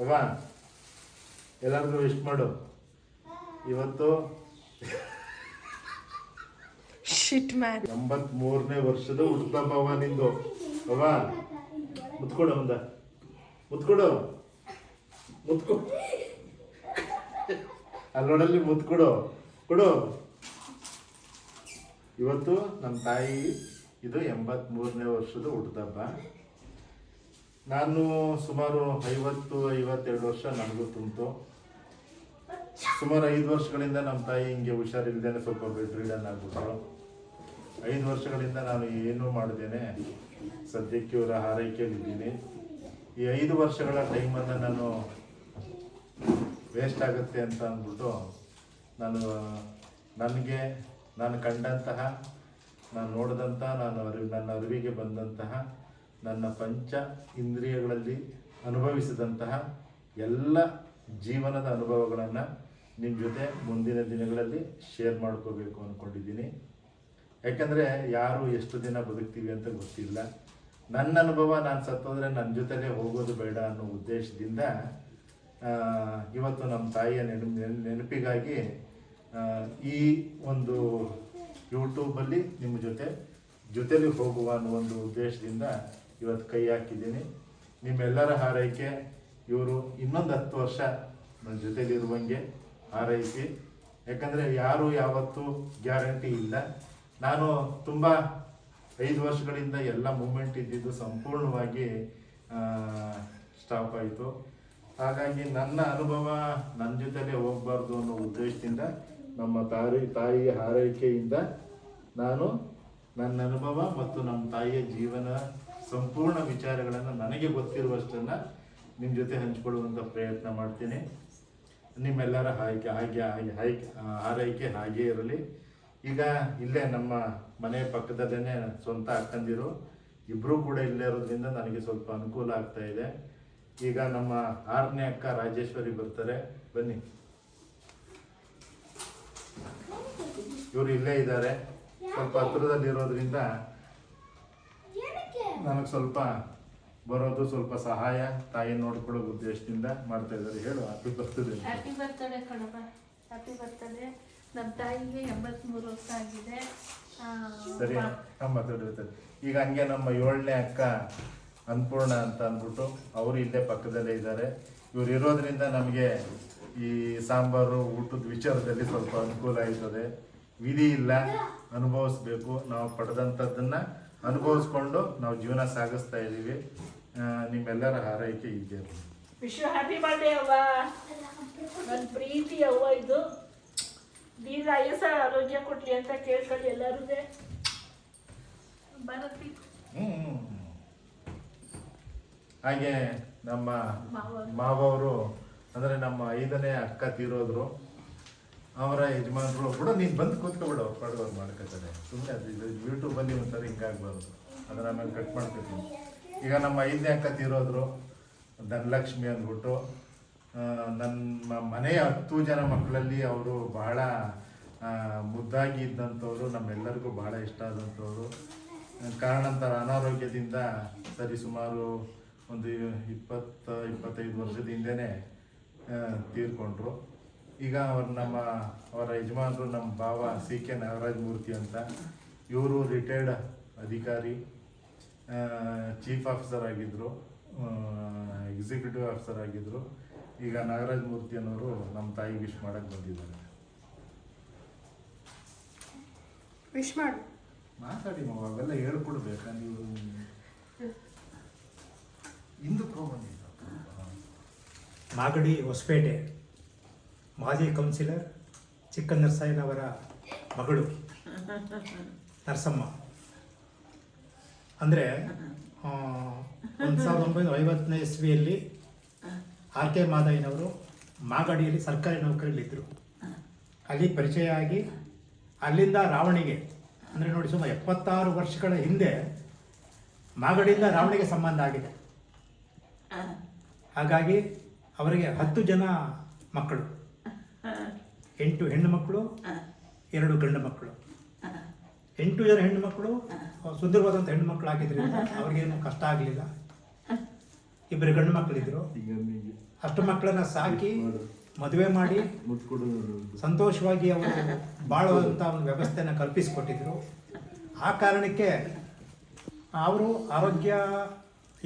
ಅವ ಎಲ್ಲರಿಗೂ ವಿಶ್ ಮಾಡು. ಇವತ್ತು ಶಿಟ್ ಮ್ಯಾನ್ ಎಂಬತ್ ಮೂರನೇ ವರ್ಷದ ಹುಟ್ಟುಹಬ್ಬವ ನಿಂದು. ಅವ ಮುತ್ಕೊಡು ಮುಂದ. ಮುತ್ಕೊಡು. ಮುತ್ಕೊ. ಅಲ್ಲೋಡಲ್ಲಿ ಮುತ್ಕೊಡು. ಕೊಡು. ಇವತ್ತು ನಮ್ಮ ತಾಯಿ ಇದು ಎಂಬತ್ ಮೂರನೇ ವರ್ಷದ ಹುಟ್ಟುಹಬ್ಬ ನಾನು ಸುಮಾರು ಐವತ್ತು, ಐವತ್ತೆರಡು ವರ್ಷ ನನಗೂ ತುಂಬಿತು. ಸುಮಾರು ಐದು ವರ್ಷಗಳಿಂದ ನಮ್ಮ ತಾಯಿ ಹಿಂಗೆ ಹುಷಾರಿಲ್ದೇನೆ ಸ್ವಲ್ಪ ಬೆಡ್ ರಿಡನ್ ಆಗ್ಬಿಟ್ರು. ಐದು ವರ್ಷಗಳಿಂದ ನಾನು ಏನೂ ಮಾಡ್ದೇನೆ. ಸದ್ಯಕ್ಕೆ ಇವರ ಹಾರೈಕೆಯಲ್ಲಿದ್ದೀನಿ. ಈ ಐದು ವರ್ಷಗಳ ಟೈಮನ್ನು ನಾನು ವೇಸ್ಟ್ ಆಗುತ್ತೆ ಅಂತ ಅಂದ್ಬಿಟ್ಟು ನಾನು, ನನಗೆ, ನಾನು ಕಂಡಂತಹ, ನಾನು ನೋಡಿದಂಥ ನಾನು ಅರಿವು, ನನ್ನ ಅರಿವಿಗೆ ಬಂದಂತಹ ನನ್ನ ಪಂಚ ಇಂದ್ರಿಯಗಳಲ್ಲಿ ಅನುಭವಿಸಿದಂತಹ ಎಲ್ಲ ಜೀವನದ ಅನುಭವಗಳನ್ನು ನಿಮ್ಮ ಜೊತೆ ಮುಂದಿನ ದಿನಗಳಲ್ಲಿ ಶೇರ್ ಮಾಡ್ಕೋಬೇಕು ಅಂದ್ಕೊಂಡಿದ್ದೀನಿ ಯಾಕೆಂದರೆ ಯಾರು ಎಷ್ಟು ದಿನ ಬದುಕ್ತೀವಿ ಅಂತ ಗೊತ್ತಿಲ್ಲ. ನನ್ನ ಅನುಭವ ನಾನು ಸತ್ತೋದ್ರೆ ನನ್ನ ಜೊತೆಲೇ ಹೋಗೋದು ಬೇಡ ಅನ್ನೋ ಉದ್ದೇಶದಿಂದ ಇವತ್ತು ನಮ್ಮ ತಾಯಿಯ ನೆನ- ನೆನಪಿಗಾಗಿ ಈ ಒಂದು ಯೂಟ್ಯೂಬಲ್ಲಿ ನಿಮ್ಮ ಜೊತೆ, ಜೊತೆಲಿ ಹೋಗುವ ಅನ್ನೋ ಒಂದು ಉದ್ದೇಶದಿಂದ ಇವತ್ತು ಕೈ ಹಾಕಿದ್ದೀನಿ. ನಿಮ್ಮೆಲ್ಲರ ಹಾರೈಕೆ ಇವರು ಇನ್ನೊಂದು ಹತ್ತು ವರ್ಷ ನನ್ನ ಜೊತೆಲಿರುವಂಗೆ ಹಾರೈಸಿ ಯಾಕಂದರೆ ಯಾರು ಯಾವತ್ತೂ ಗ್ಯಾರಂಟಿ ಇಲ್ಲ. ನಾನು ತುಂಬ ಐದು ವರ್ಷಗಳಿಂದ ಎಲ್ಲ ಮೂಮೆಂಟ್ ಇದ್ದಿದ್ದು ಸಂಪೂರ್ಣವಾಗಿ ಸ್ಟಾಪ್ ಆಯಿತು. ಹಾಗಾಗಿ ನನ್ನ ಅನುಭವ ನನ್ನ ಜೊತೆಲೇ ಹೋಗಬಾರ್ದು ಅನ್ನೋ ಉದ್ದೇಶದಿಂದ ನಮ್ಮ ತಾಯಿ ತಾಯಿಯ ಹಾರೈಕೆಯಿಂದ ನಾನು ನನ್ನ ಅನುಭವ ಮತ್ತು ನಮ್ಮ ತಾಯಿಯ ಜೀವನ ಸಂಪೂರ್ಣ ವಿಚಾರಗಳನ್ನು ನನಗೆ ಗೊತ್ತಿರುವಷ್ಟನ್ನು ನಿಮ್ಮ ಜೊತೆ ಹಂಚಿಕೊಳ್ಳುವಂಥ ಪ್ರಯತ್ನ ಮಾಡ್ತೀನಿ. ನಿಮ್ಮೆಲ್ಲರ ಆಯ್ಕೆ ಹಾಗೆ ಹಾಗೆ ಆಯ್ಕೆ ಆರೈಕೆ ಹಾಗೇ ಇರಲಿ. ಈಗ ಇಲ್ಲೇ ನಮ್ಮ ಮನೆ ಪಕ್ಕದಲ್ಲೇ ಸ್ವಂತ ಅಕ್ಕಂದಿರು. ಇಬ್ಬರೂ ಕೂಡ ಇಲ್ಲೇ ಇರೋದ್ರಿಂದ ನನಗೆ ಸ್ವಲ್ಪ ಅನುಕೂಲ ಆಗ್ತಾ ಇದೆ. ಈಗ ನಮ್ಮ ಆರನೇ ಅಕ್ಕ ರಾಜೇಶ್ವರಿ ಬರ್ತಾರೆ. ಬನ್ನಿ. ಇವರು ಇಲ್ಲೇ ಇದ್ದಾರೆ. ಸ್ವಲ್ಪ ಹತ್ರದಲ್ಲಿರೋದ್ರಿಂದ ನನಗೆ ಸ್ವಲ್ಪ ಬರೋದು ಸ್ವಲ್ಪ ಸಹಾಯ ತಾಯಿ ನೋಡ್ಕೊಳ್ಳೋ ಉದ್ದೇಶದಿಂದ ಮಾಡ್ತಾ ಇದ್ದಾರೆ. ಹೇಳು ಹ್ಯಾಪಿ ಬರ್ತದೆ ಹ್ಯಾಪಿ ಬರ್ತದೆ ಕಣಪ್ಪ. ಹ್ಯಾಪಿ ಬರ್ತದೆ ನಮ್ಮ ತಾಯಿಗೆ ಎಂಬತ್ಮೂರು ವರ್ಷ ಆಗಿದೆ. ಸರಿ ನಮ್ಮ. ಈಗ ಹಂಗೆ ನಮ್ಮ ಏಳನೇ ಅಕ್ಕ ಅನ್ನಪೂರ್ಣ ಅಂತ ಅಂದ್ಬಿಟ್ಟು ಅವರು ಇಲ್ಲೇ ಪಕ್ಕದಲ್ಲೇ ಇದ್ದಾರೆ. ಇವ್ರು ಇರೋದ್ರಿಂದ ನಮಗೆ ಈ ಸಾಂಬಾರು ಊಟದ ವಿಚಾರದಲ್ಲಿ ಸ್ವಲ್ಪ ಅನುಕೂಲ ಆಯ್ತದೆ. ವಿಧಿ ಇಲ್ಲ. ಅನುಭವಿಸ್ಬೇಕು. ನಾವು ಪಡೆದಂಥದ್ದನ್ನು ಅನುಭವಿಸ್ಕೊಂಡು ನಾವು ಜೀವನ ಸಾಗಿಸ್ತಾ ಇದ್ದೀವಿ. ನಿಮ್ಮೆಲ್ಲರ ಹಾರೈಕೆ ಇದೆ ವಿಶ್ವ ಹ್ಯಾಪಿ ಬರ್ಡೇ ಅವ್ವ. ನನ್ನ ಪ್ರೀತಿ ಅವ್ವ ಇದು. ದೀರ್ಘ ಆಯಸ ಆರೋಗ್ಯ ಕೊಡ್ಲಿ ಅಂತ ಕೇಳ್ಕೊಳ್ಳಿ ಎಲ್ಲರೂ. ಹಾಗೆ ನಮ್ಮ ಮಾವ. ಮಾವವರು ಅಂದ್ರೆ ನಮ್ಮ ಐದನೇ ಅಕ್ಕ ತೀರೋದ್ರು. ಅವರ ಯಜಮಾನರು ಕೂಡ ನೀನು ಬಂದು ಕೂತ್ಕೊಬಿಡು, ಅವ್ರು ಪಡುವರು ಮಾಡ್ಕೊತಾರೆ. ಸುಮ್ಮನೆ ಅದು ಇದು ಯೂಟ್ಯೂಬಲ್ಲಿ ಒಂಥರ ಹಿಂಗಾಗ್ಬಾರ್ದು. ಅದನ್ನ ಆಮೇಲೆ ಕಟ್ ಮಾಡ್ಕೊತೀನಿ. ಈಗ ನಮ್ಮ ಐದನೇ ಅಕ್ಕ ತೀರೋದ್ರು ಧನಲಕ್ಷ್ಮಿ ಅಂದ್ಬಿಟ್ಟು ನಮ್ಮ ಮನೆಯ ಹತ್ತು ಜನ ಮಕ್ಕಳಲ್ಲಿ ಅವರು ಬಹಳ ಮುದ್ದಾಗಿ ಇದ್ದಂಥವ್ರು, ನಮ್ಮೆಲ್ಲರಿಗೂ ಬಹಳ ಇಷ್ಟ ಆದಂಥವ್ರು. ಕಾರಣಾಂತರ ಅನಾರೋಗ್ಯದಿಂದ ಸರಿ ಸುಮಾರು ಒಂದು ಇಪ್ಪತ್ತು, ಇಪ್ಪತ್ತೈದು ವರ್ಷದ ಹಿಂದೆನೇ ತೀರ್ಕೊಂಡ್ರು. ಈಗ ಅವ್ರು ನಮ್ಮ ಅವರ ಯಜಮಾನರು ನಮ್ಮ ಭಾವ ಸಿ ಕೆ ನಾಗರಾಜ್ ಮೂರ್ತಿ ಅಂತ ಇವರು ರಿಟೈರ್ಡ್ ಅಧಿಕಾರಿ ಚೀಫ್ ಆಫೀಸರ್ ಆಗಿದ್ದರು ಎಕ್ಸಿಕ್ಯೂಟಿವ್ ಆಫೀಸರ್ ಆಗಿದ್ದರು ಈಗ ನಾಗರಾಜ್ ಮೂರ್ತಿ ಅನ್ನೋರು ನಮ್ಮ ತಾಯಿ ವಿಶ್ ಮಾಡಕ್ಕೆ ಬಂದಿದ್ದಾರೆ. ವಿಶ್ ಮಾಡು. ಮಾತಾಡಿ ಮಾವ ಅವೆಲ್ಲ ಹೇಳ್ಕೊಡ್ಬೇಕಾ ನೀವು? ಹಿಂದಕ್ಕೆ ಹೋಗಿ ಮಾಗಡಿ ಹೊಸಪೇಟೆ. ಮಾಜಿ ಕೌನ್ಸಿಲರ್ ಚಿಕ್ಕ ಅವರ ಮಗಳು ನರಸಮ್ಮ. ಅಂದರೆ ಒಂದು ಸಾವಿರದ ಒಂಬೈನೂರ ಐವತ್ತನೇ ಇಸ್ವಿಯಲ್ಲಿ ಆರ್ ಕೆ ಮಾದಯ್ಯನವರು ಮಾಗಡಿಯಲ್ಲಿ ಸರ್ಕಾರಿ ನೌಕರಿಯಲ್ಲಿದ್ದರು ಅಲ್ಲಿ ಪರಿಚಯ ಆಗಿ ಅಲ್ಲಿಂದ ರಾವಣಿಗೆ, ಅಂದರೆ ನೋಡಿ ಸುಮಾರು ಎಪ್ಪತ್ತಾರು ವರ್ಷಗಳ ಹಿಂದೆ ಮಾಗಡಿಯಿಂದ ರಾವಣಿಗೆ ಸಂಬಂಧ ಆಗಿದೆ. ಹಾಗಾಗಿ ಅವರಿಗೆ ಹತ್ತು ಜನ ಮಕ್ಕಳು. ಎಂಟು ಹೆಣ್ಣು ಮಕ್ಕಳು ಎರಡು ಗಂಡು ಮಕ್ಕಳು. ಎಂಟು ಜನ ಹೆಣ್ಣು ಮಕ್ಕಳು ಸುಂದರವಾದಂಥ ಹೆಣ್ಣು ಮಕ್ಕಳು ಆಗಿದ್ರಿಂದ ಅವ್ರಿಗೇನು ಕಷ್ಟ ಆಗಲಿಲ್ಲ. ಇಬ್ಬರು ಗಂಡು ಮಕ್ಕಳಿದ್ರು. ಅಷ್ಟು ಮಕ್ಕಳನ್ನ ಸಾಕಿ ಮದುವೆ ಮಾಡಿ ಸಂತೋಷವಾಗಿ ಅವರು ಬಾಳುವಂಥ ಒಂದು ವ್ಯವಸ್ಥೆಯನ್ನು ಕಲ್ಪಿಸಿಕೊಟ್ಟಿದ್ರು. ಆ ಕಾರಣಕ್ಕೆ ಅವರು ಆರೋಗ್ಯ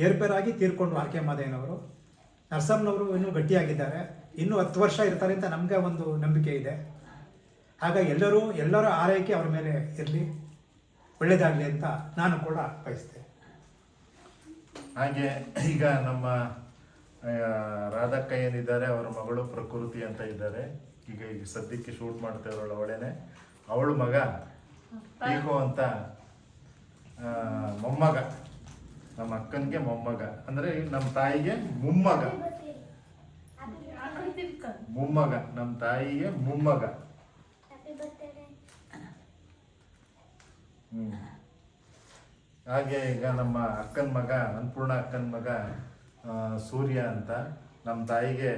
ಏರ್ಪೇರಾಗಿ ತೀರ್ಕೊಂಡು ಆರ್ ಕೆ ಮಾದೇನವರು. ನರಸಮ್ಮನವರು ಇನ್ನೂ ಗಟ್ಟಿಯಾಗಿದ್ದಾರೆ. ಇನ್ನೂ ಹತ್ತು ವರ್ಷ ಇರ್ತಾರೆ ಅಂತ ನಮಗೆ ಒಂದು ನಂಬಿಕೆ ಇದೆ. ಆಗ ಎಲ್ಲರೂ, ಎಲ್ಲರ ಆರೈಕೆ ಅವ್ರ ಮೇಲೆ ಇರಲಿ. ಒಳ್ಳೆಯದಾಗಲಿ ಅಂತ ನಾನು ಕೂಡ ಬಯಸ್ತೇನೆ. ಹಾಗೆ ಈಗ ನಮ್ಮ ರಾಧಕ್ಕ ಏನಿದ್ದಾರೆ, ಅವರ ಮಗಳು ಪ್ರಕೃತಿ ಅಂತ ಇದ್ದಾರೆ. ಈಗ ಈಗ ಸದ್ಯಕ್ಕೆ ಶೂಟ್ ಮಾಡ್ತಾ ಇರೋಳು ಅವಳೇನೆ ಅವಳು ಮಗ, ಈಗೋ ಅಂತ ಮೊಮ್ಮಗ. ನಮ್ಮ ಅಕ್ಕನಿಗೆ ಮೊಮ್ಮಗ. ಅಂದ್ರೆ ನಮ್ಮ ತಾಯಿಗೆ ಮೊಮ್ಮಗ. ಮೊಮ್ಮಗ ನಮ್ಮ ತಾಯಿಗೆ ಮೊಮ್ಮಗ. ಹ್ಮ್. ಹಾಗೆ ಈಗ ನಮ್ಮ ಅಕ್ಕನ ಮಗ ಅನ್ನಪೂರ್ಣ ಅಕ್ಕನ ಮಗ ಸೂರ್ಯ ಅಂತ ನಮ್ಮ ತಾಯಿಗೆ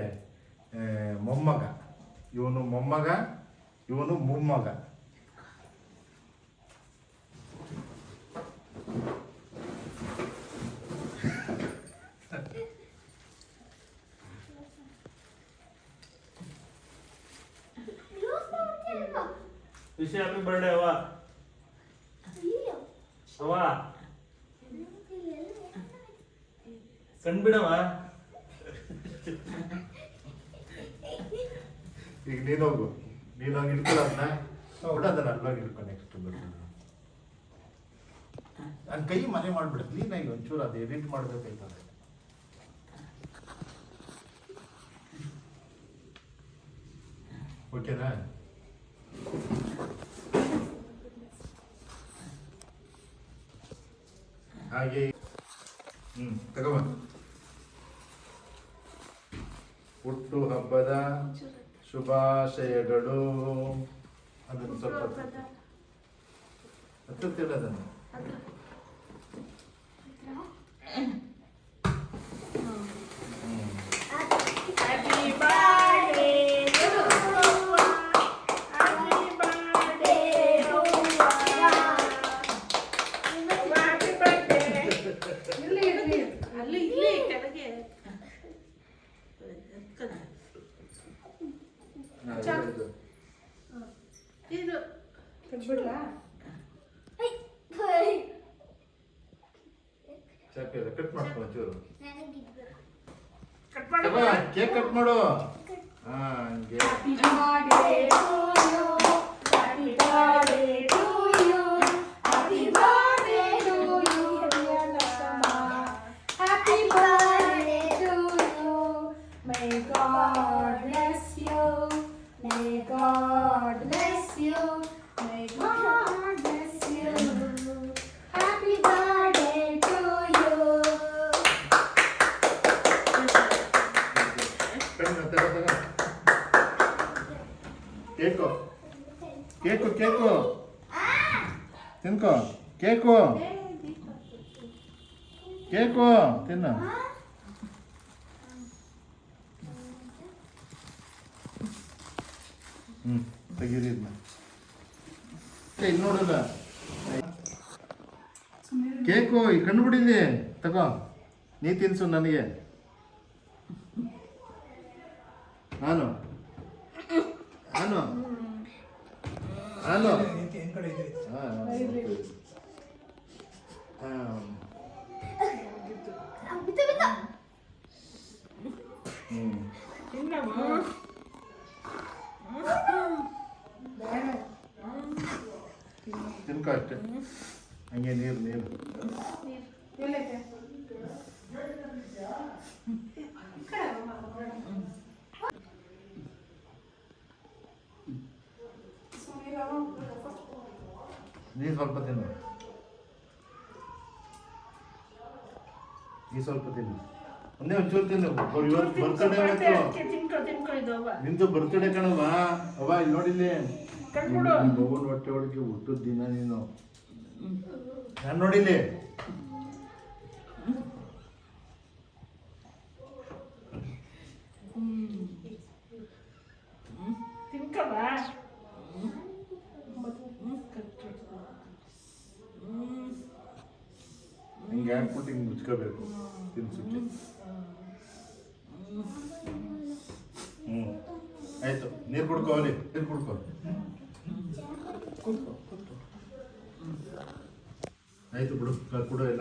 ಮೊಮ್ಮಗ. ಇವನು ಮೊಮ್ಮಗ ಇವನು ಮೊಮ್ಮಗ. ವಿಷಯ ಅವ. ಬರ್ಡೇ ಬಿಡವ. ಅವ್ವ ಕಣ್ಬಿಡವ ಈಗ ನೀನೋಗು ನೀನೋಗಿ ಇಟ್ಕೊಳ್ಳೋದನ್ನ ಬಿಡೋದನ್ನ ಅಲ್ವಾಗಿ ಇಟ್ಕೊ ನೆಕ್ಸ್ಟ್ ನನ್ನ ಕೈ ಮನೆ ಮಾಡಿಬಿಡ್ತೀನಿ ಕ್ಲೀನಾಗಿ ಒಂಚೂರು ಅದು ಎಡಿಟ್ ಮಾಡ್ಬೇಕಾಯ್ತದೆ. ಓಕೆನಾ ಹಾಗೆ ಹ್ಮ್ ತಗೋಬ ಹುಟ್ಟು ಹಬ್ಬದ ಶುಭಾಶಯಗಳು ಅದನ್ನು ಸ್ವಲ್ಪ ಹತ್ತುತ್ತಿಲ್ಲ ಅದನ್ನು ಚಾಪಿ ಕಟ್ ಮಾಡ್ಕೊ ಒಂಚೂರು. ಕಟ್ ಮಾಡಿ ಕೇಕ್ ಕಟ್ ಮಾಡು. ಹಾ ಹಂಗೆ. Cake. Cake cake. ತಿನ್ಕೋ. Cake. Cake, ತಿನ್ನ. ಹ್ಮ್, ತೆಗೀರಿ ಇಲ್ಲಿ ನೋಡಲ್ಲ. ಕೇಕು, ಈ ಕಣ್ಣು ಬಿಡಿಲಿ. ತಗೋ. ನೀ ತಿನ್ಸು ನನಗೆ. ನಾನು ನಾನು ನಾನು ಏನ್ ಕಡೆ ಇದ್ರಿ ಹಾ, ನಾನು ಹಾ. ಹ್ಮ್. ತಿನ್ಕೋ ಅಷ್ಟೇ ಹಂಗೆ ನೀರು ನೀರು ಸ್ವಲ್ಪ ತಿನ್ನು ಈ ಸ್ವಲ್ಪ ತಿನ್ನು ಒಂದೇ ಒಂಚೂರು ತಿನ್ನು. ಬರ್ತಡೇ ನಿಂದು ಬರ್ತಡೇ ಕಣವ ಅವ ಇಲ್ಲಿ ನೋಡಿಲ್ಲಿ. ಮಗುನ ಹೊಟ್ಟೆ ಒಳಗೆ ಹುಟ್ಟದ ದಿನ ನೀನು. ನಾನು ನೋಡಿಲ್ಲಿ ತಿನ್ಕವ ಹಿಂಗೆ ಹಾಕ್ಬಿಟ್ಟು ಹಿಂಗೆ ಮುಚ್ಕೋಬೇಕು. ತಿನ್ಸಕ್ಕೆ ಹ್ಞೂ ಆಯಿತು. ನೀರು ಕುಡ್ಕೋ ನೀರು ಕುಡ್ಕೋ. ಆಯಿತು ಬಿಡು. ಕುಡ